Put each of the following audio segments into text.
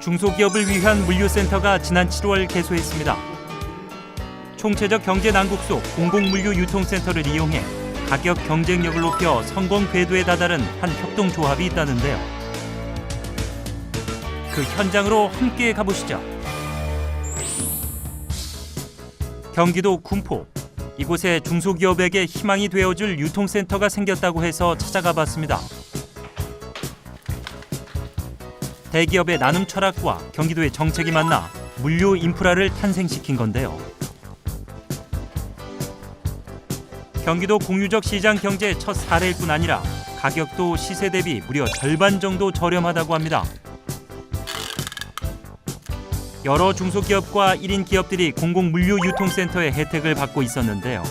중소기업을 위한 물류센터가 지난 7월 개소했습니다. 총체적 경제 난국소 공공물류 유통센터를 이용해 가격 경쟁력을 높여 성공 궤도에 다다른 한 협동조합이 있다는데요. 그 현장으로 함께 가보시죠. 경기도 군포 이곳에 중소기업에게 희망이 되어줄 유통센터가 생겼다고 해서 찾아가 봤습니다. 대기업의 나눔 철학과 경기도의 정책이 만나 물류 인프라를 탄생시킨 건데요. 경기도 공유적 시장 경제의 첫 사례일 뿐 아니라 가격도 시세 대비 무려 절반 정도 저렴하다고 합니다. 여러 중소기업과 1인 기업들이 공공 물류 유통센터의 혜택을 받고 있었는데요.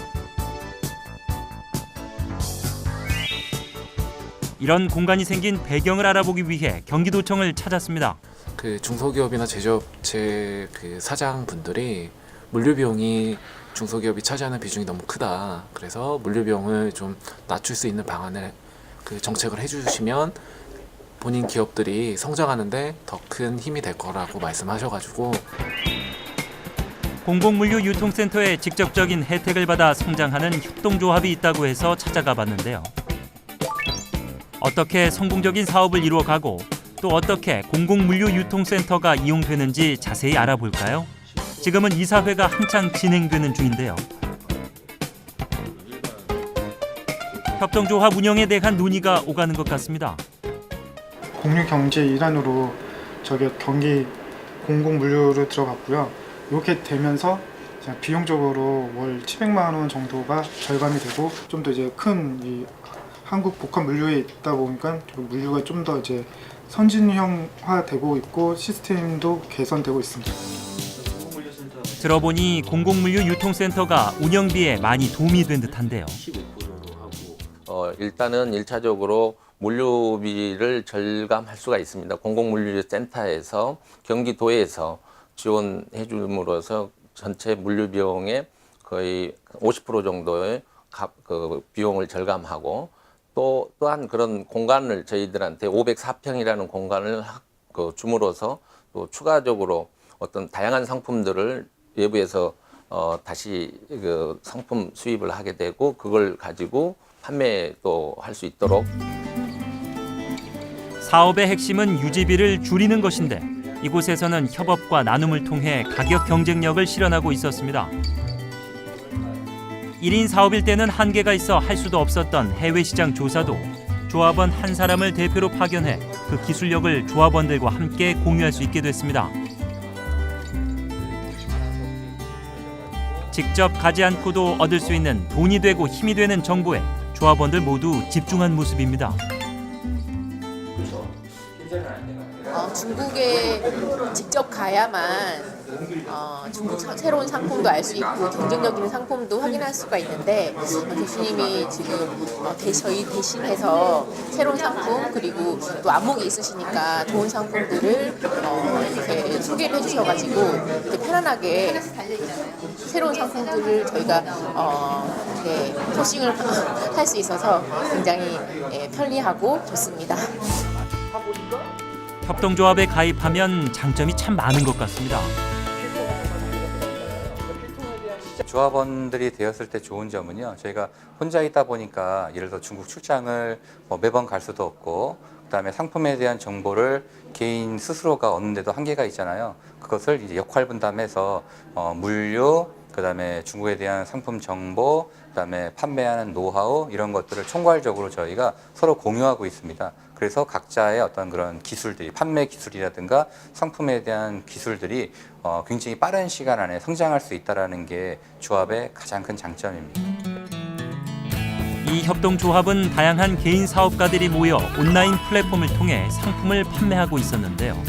이런 공간이 생긴 배경을 알아보기 위해 경기도청을 찾았습니다. 그 중소기업이나 제조업체 그 사장분들이 물류 비용이 중소기업이 차지하는 비중이 너무 크다. 그래서 물류 비용을 좀 낮출 수 있는 방안을 그 정책을 해주시면 본인 기업들이 성장하는데 더 큰 힘이 될 거라고 말씀하셔가지고 공공물류 유통센터의 직접적인 혜택을 받아 성장하는 협동조합이 있다고 해서 찾아가 봤는데요. 어떻게 성공적인 사업을 이루어가고 또 어떻게 공공물류 유통센터가 이용되는지 자세히 알아볼까요? 지금은 이사회가 한창 진행되는 중인데요. 협동조합 운영에 대한 논의가 오가는 것 같습니다. 공유 경제 일환으로 저기 경기 공공 물류로 들어갔고요. 이렇게 되면서 비용적으로 월 700만 원 정도가 절감이 되고 좀 더 이제 큰이 한국 복합 물류에 있다 보니까 그 물류가 좀 더 이제 선진형화 되고 있고 시스템도 개선되고 있습니다. 들어보니 공공물류 유통센터가 운영비에 많이 도움이 된 듯한데요. 어, 일단은 일차적으로 물류비를 절감할 수가 있습니다. 공공물류센터에서 경기도에서 지원해 줌으로써 전체 물류 비용의 거의 50% 정도의 가- 그 비용을 절감하고 또 또한 그런 공간을 저희들한테 504평이라는 공간을 하- 그 줌으로써 또 추가적으로 어떤 다양한 상품들을 외부에서 어, 다시 그 상품 수입을 하게 되고 그걸 가지고 판매도 할 수 있도록 사업의 핵심은 유지비를 줄이는 것인데 이곳에서는 협업과 나눔을 통해 가격 경쟁력을 실현하고 있었습니다. 1인 사업일 때는 한계가 있어 할 수도 없었던 해외 시장 조사도 조합원 한 사람을 대표로 파견해 그 기술력을 조합원들과 함께 공유할 수 있게 됐습니다. 직접 가지 않고도 얻을 수 있는 돈이 되고 힘이 되는 정보에 조합원들 모두 집중한 모습입니다. 어, 중국에 직접 가야만 어, 중국 사- 새로운 상품도 알 수 있고 경쟁력 있는 상품도 확인할 수가 있는데 어, 교수님이 지금 어, 대, 저희 대신해서 새로운 상품 그리고 또 안목이 있으시니까 좋은 상품들을 어, 이렇게 소개를 해주셔가지고 이렇게 편안하게 새로운 상품들을 저희가 어, 이렇게 소싱을 할 수 있어서 굉장히 예, 편리하고 좋습니다. 협동조합에 가입하면 장점이 참 많은 것 같습니다. 조합원들이 되었을 때 좋은 점은요. 저희가 혼자 있다 보니까 예를 들어 중국 출장을 뭐 매번 갈 수도 없고 그다음에 상품에 대한 정보를 개인 스스로가 얻는데도 한계가 있잖아요. 그것을 이제 역할 분담해서 어, 물류 그다음에 중국에 대한 상품 정보 그다음에 판매하는 노하우 이런 것들을 총괄적으로 저희가 서로 공유하고 있습니다. 그래서 각자의 어떤 그런 기술들이 판매 기술이라든가 상품에 대한 기술들이 어, 굉장히 빠른 시간 안에 성장할 수 있다라는 게 조합의 가장 큰 장점입니다. 이 협동조합은 다양한 개인 사업가들이 모여 온라인 플랫폼을 통해 상품을 판매하고 있었는데요.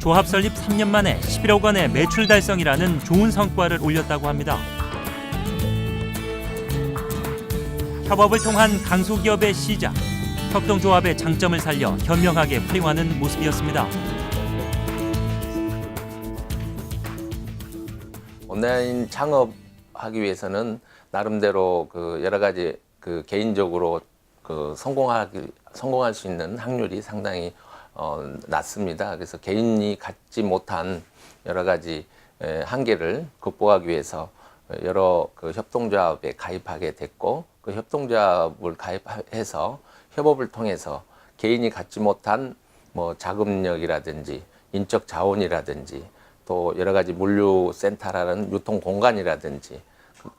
조합 설립 3년 만에 11억 원의 매출 달성이라는 좋은 성과를 올렸다고 합니다. 협업을 통한 강소기업의 시작, 협동조합의 장점을 살려 현명하게 활용하는 모습이었습니다. 온라인 창업하기 위해서는 나름대로 그 여러 가지 그 개인적으로 그 성공하기 성공할 수 있는 확률이 상당히 어, 낮습니다. 그래서 개인이 갖지 못한 여러 가지 에, 한계를 극복하기 위해서 여러 그 협동조합에 가입하게 됐고 그 협동조합을 가입해서 협업을 통해서 개인이 갖지 못한 뭐 자금력이라든지 인적 자원이라든지 또 여러 가지 물류센터라는 유통 공간이라든지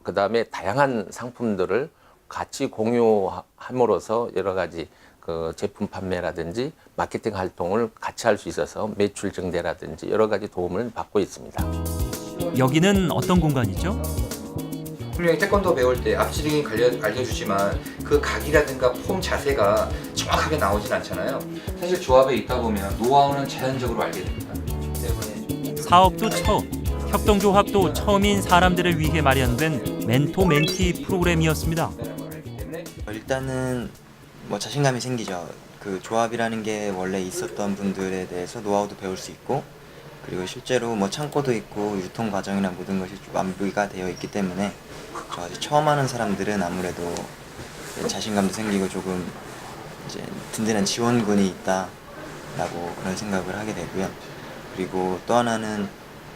그 다음에 다양한 상품들을 같이 공유함으로써 여러 가지 그 제품 판매라든지 마케팅 활동을 같이 할 수 있어서 매출 증대라든지 여러 가지 도움을 받고 있습니다. 여기는 어떤 공간이죠? 분명히 태권도 배울 때 앞지르기 알려, 알려주지만 그 각이라든가 폼 자세가 정확하게 나오진 않잖아요. 사실 조합에 있다 보면 노하우는 자연적으로 알게 됩니다. 때문에 사업도 처음, 협동조합도 처음인 사람들을 위해 마련된 멘토 멘티 프로그램이었습니다. 어, 일단은 뭐 자신감이 생기죠. 그 조합이라는 게 원래 있었던 분들에 대해서 노하우도 배울 수 있고 그리고 실제로 뭐 창고도 있고 유통 과정이나 모든 것이 좀 완비가 되어 있기 때문에 저 아직 처음 하는 사람들은 아무래도 자신감도 생기고 조금 이제 든든한 지원군이 있다라고 그런 생각을 하게 되고요. 그리고 또 하나는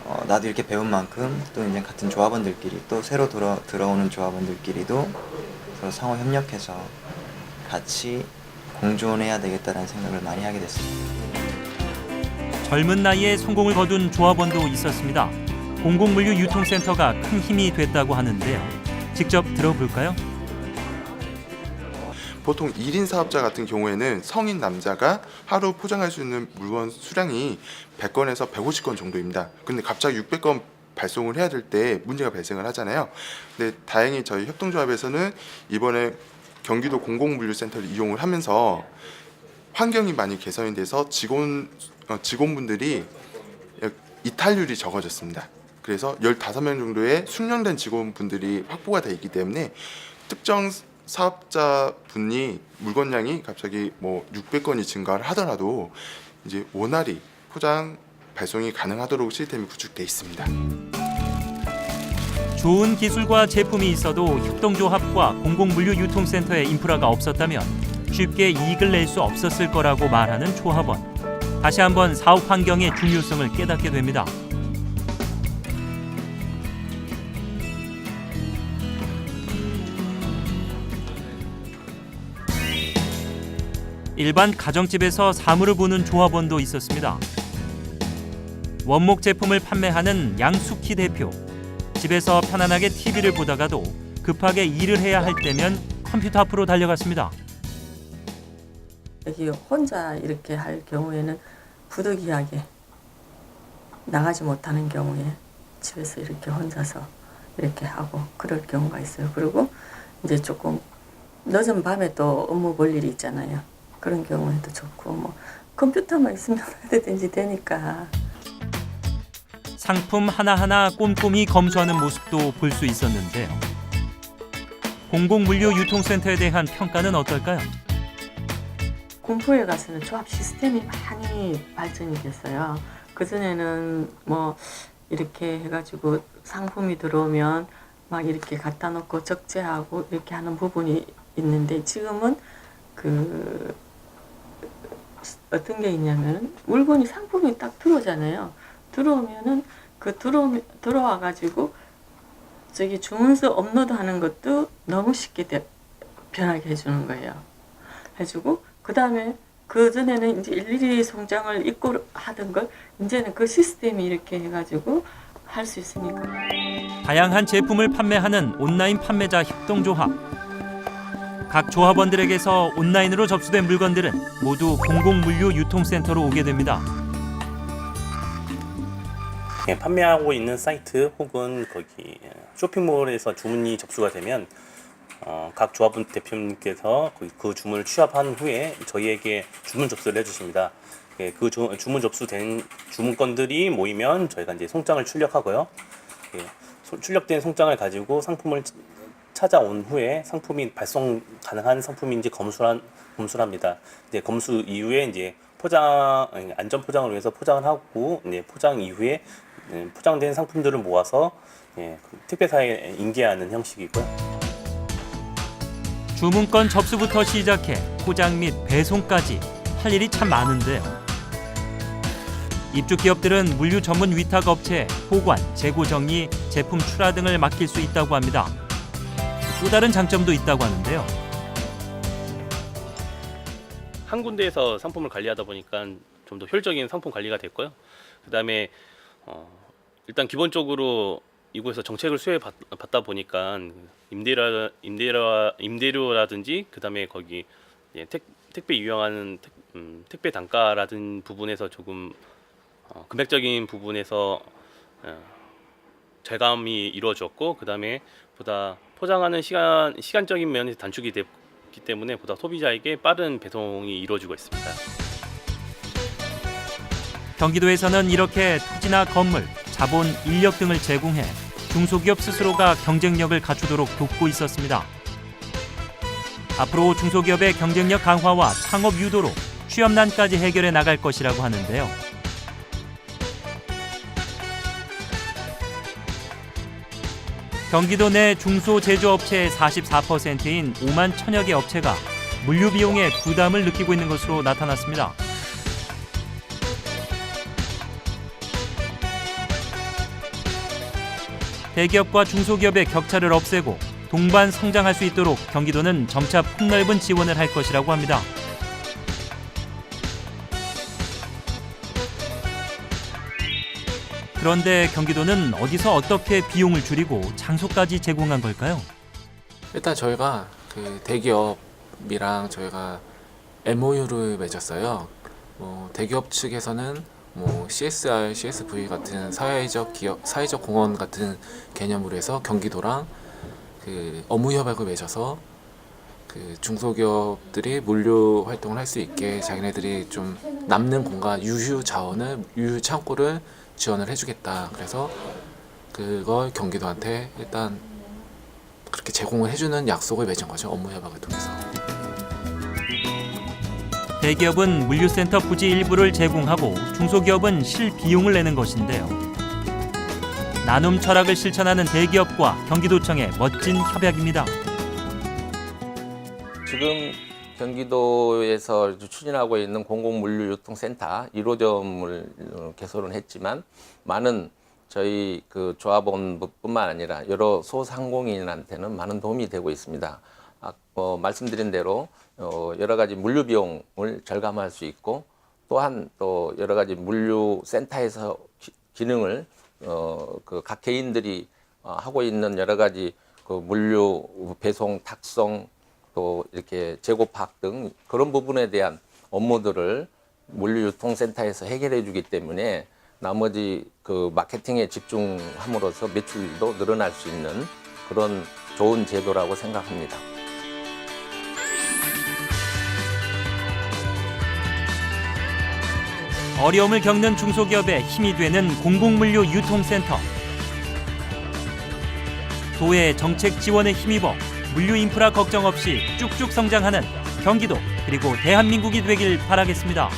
어, 나도 이렇게 배운 만큼 또 이제 같은 조합원들끼리 또 새로 들어, 들어오는 조합원들끼리도 서로 상호 협력해서 같이 공존해야 되겠다는 생각을 많이 하게 됐습니다. 젊은 나이에 성공을 거둔 조합원도 있었습니다. 공공물류 유통센터가 큰 힘이 됐다고 하는데요. 직접 들어볼까요? 보통 1인 사업자 같은 경우에는 성인 남자가 하루 포장할 수 있는 물건 수량이 100건에서 150건 정도입니다. 근데 갑자기 600건 발송을 해야 될 때 문제가 발생을 하잖아요. 근데 다행히 저희 협동조합에서는 이번에 경기도 공공물류센터를 이용을 하면서 환경이 많이 개선이 돼서 직원 어, 직원분들이 이탈률이 적어졌습니다. 그래서 15명 정도의 숙련된 직원분들이 확보가 돼 있기 때문에 특정 사업자 분이 물건량이 갑자기 뭐 600건이 증가를 하더라도 이제 원활히 포장 발송이 가능하도록 시스템이 구축돼 있습니다. 좋은 기술과 제품이 있어도 협동조합과 공공물류 유통센터의 인프라가 없었다면 쉽게 이익을 낼 수 없었을 거라고 말하는 조합원. 다시 한번 사업 환경의 중요성을 깨닫게 됩니다. 일반 가정집에서 사물을 보는 조합원도 있었습니다. 원목 제품을 판매하는 양숙희 대표. 집에서 편안하게 TV를 보다가도 급하게 일을 해야 할 때면 컴퓨터 앞으로 달려갔습니다. 여기 혼자 이렇게 할 경우에는 부득이하게 나가지 못하는 경우에 집에서 이렇게 혼자서 이렇게 하고 그럴 경우가 있어요. 그리고 이제 조금 늦은 밤에 또 업무 볼 일이 있잖아요. 그런 경우에도 좋고 뭐 컴퓨터만 있으면 얼마든지 되니까. 상품 하나하나 꼼꼼히 검수하는 모습도 볼 수 있었는데요. 공공물류 유통센터에 대한 평가는 어떨까요? 공포에 가서는 조합 시스템이 많이 발전이 됐어요. 그전에는 뭐 이렇게 해가지고 상품이 들어오면 막 이렇게 갖다 놓고 적재하고 이렇게 하는 부분이 있는데 지금은 그 어떤 게 있냐면은 물건이 상품이 딱 들어오잖아요. 들어오면은 그 들어 들어와 가지고 저기 주문서 업로드 하는 것도 너무 쉽게 돼- 변하게 해주는 거예요. 해주고 그 다음에 그 전에는 이제 일일이 송장을 입고 하던 걸 이제는 그 시스템이 이렇게 해가지고 할 수 있으니까. 다양한 제품을 판매하는 온라인 판매자 협동조합. 각 조합원들에게서 온라인으로 접수된 물건들은 모두 공공물류 유통센터로 오게 됩니다. 예, 판매하고 있는 사이트 혹은 거기 쇼핑몰에서 주문이 접수가 되면 어, 각 조합원 대표님께서 그, 그 주문을 취합한 후에 저희에게 주문 접수를 해주십니다. 예, 그 주, 주문 접수된 주문 건들이 모이면 저희가 이제 송장을 출력하고요. 예, 소- 출력된 송장을 가지고 상품을 치- 찾아온 후에 상품이 발송 가능한 상품인지 검수한 검수합니다. 이제 검수 이후에 이제 포장 안전 포장을 위해서 포장을 하고 이제 포장 이후에 예, 포장된 상품들을 모아서 예, 그 택배사에 인계하는 형식이고요. 주문건 접수부터 시작해 포장 및 배송까지 할 일이 참 많은데요. 입주 기업들은 물류 전문 위탁 업체, 보관, 재고 정리, 제품 출하 등을 맡길 수 있다고 합니다. 또 다른 장점도 있다고 하는데요. 한 군데에서 상품을 관리하다 보니까 좀 더 효율적인 상품 관리가 됐고요. 그다음에 어, 일단 기본적으로 이곳에서 정책을 수혜 받, 다 보니까 임대료 임대료 임대료라든지 그다음에 거기 예, 택, 택배 이용하는 택, 음, 택배 단가라든 부분에서 조금 어, 금액적인 부분에서 어, 절감이 이루어졌고 그다음에 보다 포장하는 시간 시간적인 면에서 단축이 됐기 때문에 보다 소비자에게 빠른 배송이 이루어지고 있습니다. 경기도에서는 이렇게 토지나 건물, 자본, 인력 등을 제공해 중소기업 스스로가 경쟁력을 갖추도록 돕고 있었습니다. 앞으로 중소기업의 경쟁력 강화와 창업 유도로 취업난까지 해결해 나갈 것이라고 하는데요. 경기도 내 중소 제조업체의 44%인 5만 천여 개 업체가 물류 비용에 부담을 느끼고 있는 것으로 나타났습니다. 대기업과 중소기업의 격차를 없애고 동반 성장할 수 있도록 경기도는 점차 폭넓은 지원을 할 것이라고 합니다. 그런데 경기도는 어디서 어떻게 비용을 줄이고 장소까지 제공한 걸까요? 일단 저희가 그 대기업이랑 저희가 MOU를 맺었어요. 뭐 대기업 측에서는 뭐 CSR, CSV 같은 사회적 기업, 사회적 공헌 같은 개념으로 해서 경기도랑 그 업무 협약을 맺어서 그 중소기업들이 물류 활동을 할 수 있게 자기네들이 좀 남는 공간, 유휴 자원을 유휴 창고를 지원을 해주겠다. 그래서 그걸 경기도한테 일단 그렇게 제공을 해주는 약속을 맺은 거죠 업무 협약을 통해서. 대기업은 물류센터 부지 일부를 제공하고 중소기업은 실비용을 내는 것인데요. 나눔 철학을 실천하는 대기업과 경기도청의 멋진 협약입니다. 지금 경기도에서 추진하고 있는 공공물류유통센터 1호점을 개설은 했지만 많은 저희 그 조합원뿐만 아니라 여러 소상공인한테는 많은 도움이 되고 있습니다. 아, 어, 말씀드린 대로 어, 여러 가지 물류 비용을 절감할 수 있고 또한 또 여러 가지 물류 센터에서 기, 기능을 어, 그 각 개인들이 어, 하고 있는 여러 가지 그 물류 배송, 탁송 또 이렇게 재고 파악 등 그런 부분에 대한 업무들을 물류유통센터에서 해결해 주기 때문에 나머지 그 마케팅에 집중함으로써 매출도 늘어날 수 있는 그런 좋은 제도라고 생각합니다. 어려움을 겪는 중소기업에 힘이 되는 공공물류 유통센터. 도의 정책 지원에 힘입어 물류 인프라 걱정 없이 쭉쭉 성장하는 경기도 그리고 대한민국이 되길 바라겠습니다.